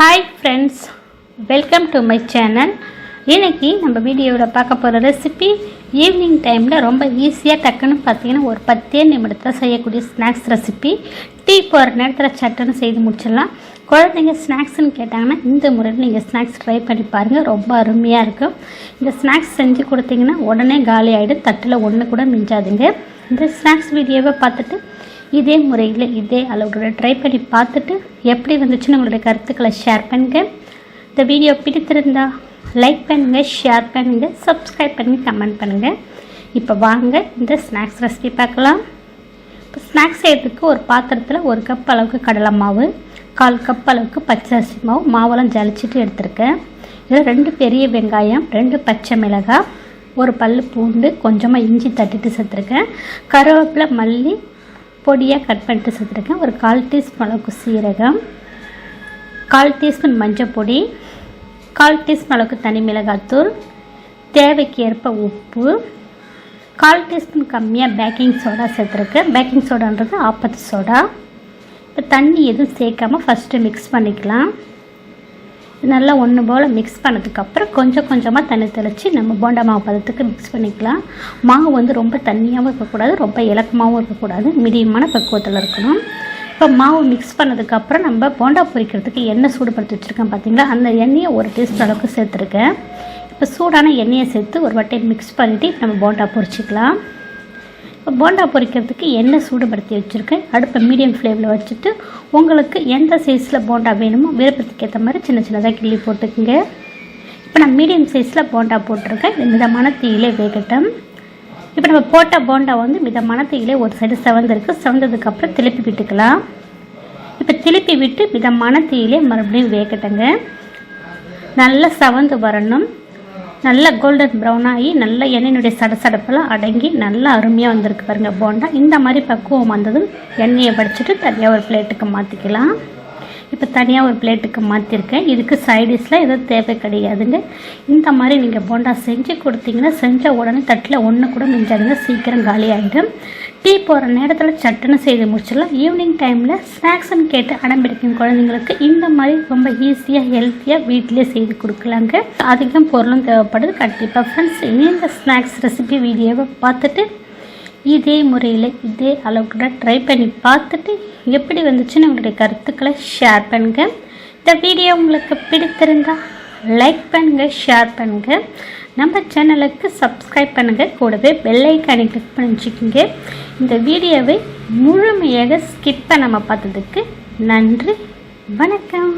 Hi friends welcome to my channel இன்றைக்கி நம்ம வீடியோவில் பார்க்க போகிற ரெசிபி ஈவினிங் டைமில் ரொம்ப ஈஸியாக டக்குன்னு பார்த்தீங்கன்னா ஒரு பத்தே நிமிடத்தில் செய்யக்கூடிய ஸ்நாக்ஸ் ரெசிபி டீ போகிற நேரத்தில் சட்டுன்னு செய்து முடிச்சிடலாம். குழந்தைங்க ஸ்நாக்ஸ்ன்னு கேட்டாங்கன்னா இந்த முறையில் நீங்கள் ஸ்நாக்ஸ் ட்ரை பண்ணி பாருங்கள் ரொம்ப அருமையாக இருக்கும். இந்த ஸ்நாக்ஸ் செஞ்சு கொடுத்தீங்கன்னா உடனே காலி ஆகிடும் தட்டில் ஒன்று கூட மிஞ்சாதுங்க. இந்த ஸ்நாக்ஸ் வீடியோவை பார்த்துட்டு இதே முறையில் இதே அளவுகளோட ட்ரை பண்ணி பார்த்துட்டு எப்படி வந்துச்சுன்னு உங்களுடைய கருத்துக்களை ஷேர் பண்ணுங்க. இந்த வீடியோ பிடித்திருந்தா லைக் பண்ணுங்கள் ஷேர் பண்ணுங்கள் சப்ஸ்கிரைப் பண்ணி கமெண்ட் பண்ணுங்கள் இப்போ வாங்க இந்த ஸ்நாக்ஸ் ரெசிபி பார்க்கலாம். இப்போ ஸ்நாக்ஸ் செய்யறதுக்கு ஒரு பாத்திரத்தில் ஒரு கப் அளவுக்கு கடலை மாவு கால் கப் அளவுக்கு பச்சை அரிசி மாவு மாவெல்லாம் ஜலிச்சிட்டு எடுத்திருக்கேன். இதில் ரெண்டு பெரிய வெங்காயம் ரெண்டு பச்சை மிளகாய் ஒரு பல் பூண்டு கொஞ்சமாக இஞ்சி தட்டிட்டு சேர்த்துருக்கேன். கருவேப்பிலை மல்லி பொடியாக கட் பண்ணிட்டு சேர்த்துருக்கேன். ஒரு கால் டீஸ்பூன் அளவுக்கு சீரகம் கால் டீஸ்பூன் மஞ்சள் பொடி கால் டீஸ்பூன் அளவுக்கு தனி மிளகாத்தூள் தேவைக்கு ஏற்ப உப்பு கால் டீஸ்பூன் கம்மியாக பேக்கிங் சோடா சேர்த்துருக்கேன். பேக்கிங் சோடான்றது ஆப்பத்து சோடா இப்போ தண்ணி எதுவும் சேர்க்காம ஃபஸ்ட்டு மிக்ஸ் பண்ணிக்கலாம். நல்லா ஒன்று போல் மிக்ஸ் பண்ணதுக்கப்புறம் கொஞ்சம் கொஞ்சமாக தண்ணி தெளித்து நம்ம போண்டா மாவு பதத்துக்கு மிக்ஸ் பண்ணிக்கலாம். மாவு வந்து ரொம்ப தண்ணியாகவும் இருக்கக்கூடாது ரொம்ப இலக்கமாகவும் இருக்கக்கூடாது. மீடியமான பக்குவத்தில் இருக்கணும். இப்போ மாவு மிக்ஸ் பண்ணதுக்கப்புறம் நம்ம போண்டா பொரிக்கிறதுக்கு எண்ணெய் சூடுபடுத்தி வச்சுருக்கேன் பார்த்தீங்களா அந்த எண்ணெயை ஒரு டீஸ்பூன் அளவுக்கு சேர்த்துருக்கேன். இப்போ சூடான எண்ணெயை சேர்த்து ஒரு வட்டையை மிக்ஸ் பண்ணிவிட்டு நம்ம போண்டா பொரிச்சிக்கலாம். இப்போ போண்டா பொரிக்கிறதுக்கு எண்ணெய் சூடுபடுத்தி வச்சுருக்கேன். அடுப்பை மீடியம் ஃப்ளேமில் வச்சுட்டு உங்களுக்கு எந்த சைஸில் போண்டா வேணுமோ விருப்பத்துக்கு ஏற்ற மாதிரி சின்ன சின்னதாக கிள்ளி போட்டுக்குங்க. இப்போ நான் மீடியம் சைஸில் போண்டா போட்டிருக்கேன். இது மிதமான தீயிலே வேகட்டும். இப்போ நம்ம போட்ட போண்டா வந்து மிதமான தீயிலே ஒரு சைடு செவந்திருக்கு செவந்ததுக்கப்புறம் திருப்பி விட்டுக்கலாம். இப்போ திருப்பி விட்டு மிதமான தீயிலே மறுபடியும் வேகட்டுங்க. நல்லா செவந்து வரணும். நல்லா கோல்டன் ப்ரௌன் ஆகி நல்ல எண்ணெயினுடைய சடசடப்பெல்லாம் அடங்கி நல்லா அருமையாக வந்திருக்கு பாருங்கள் போண்டா. இந்த மாதிரி பக்குவம் வந்ததும் எண்ணெயை படிச்சுட்டு தனியாக ஒரு பிளேட்டுக்கு மாற்றிக்கலாம் இப்போ தனியாக ஒரு பிளேட்டுக்கு மாற்றிருக்கேன். இதுக்கு சைடிஷில் எதுவும் தேவை கிடையாதுங்க. இந்த மாதிரி நீங்கள் போண்டா செஞ்சு கொடுத்தீங்கன்னா செஞ்ச உடனே தட்டில் ஒன்று கூட மிஞ்சாதுங்க. சீக்கிரம் காலி ஆகிடும் டீ போகிற நேரத்தில் சட்டுன்னு செய்து முடிச்சிடலாம். ஈவினிங் டைமில் ஸ்நாக்ஸ்னு கேட்டு அடம்பிடிக்கும் குழந்தைங்களுக்கு இந்த மாதிரி ரொம்ப ஈஸியாக ஹெல்த்தியாக வீட்டிலே செய்து கொடுக்கலாங்க. அதிகம் பொருளும் தேவைப்படுது. கண்டிப்பாக ஃப்ரெண்ட்ஸ் இந்த ஸ்நாக்ஸ் ரெசிபி வீடியோவை பார்த்துட்டு இதே முறையில் இதே அளவுக்கு ட்ரை பண்ணி பார்த்துட்டு எப்படி வந்துச்சுன்னு உங்களுடைய கருத்துக்களை ஷேர் பண்ணுங்க. இந்த வீடியோ உங்களுக்கு பிடித்திருந்தா லைக் பண்ணுங்க ஷேர் பண்ணுங்க. நம்ம சேனலுக்கு சப்ஸ்கிரைப் பண்ணுங்கள் கூடவே பெல்லைக்கானை கிளிக் பண்ணி வச்சுக்கோங்க இந்த வீடியோவை முழுமையாக ஸ்கிப் பண்ணாமல் பார்த்ததுக்கு நன்றி வணக்கம்.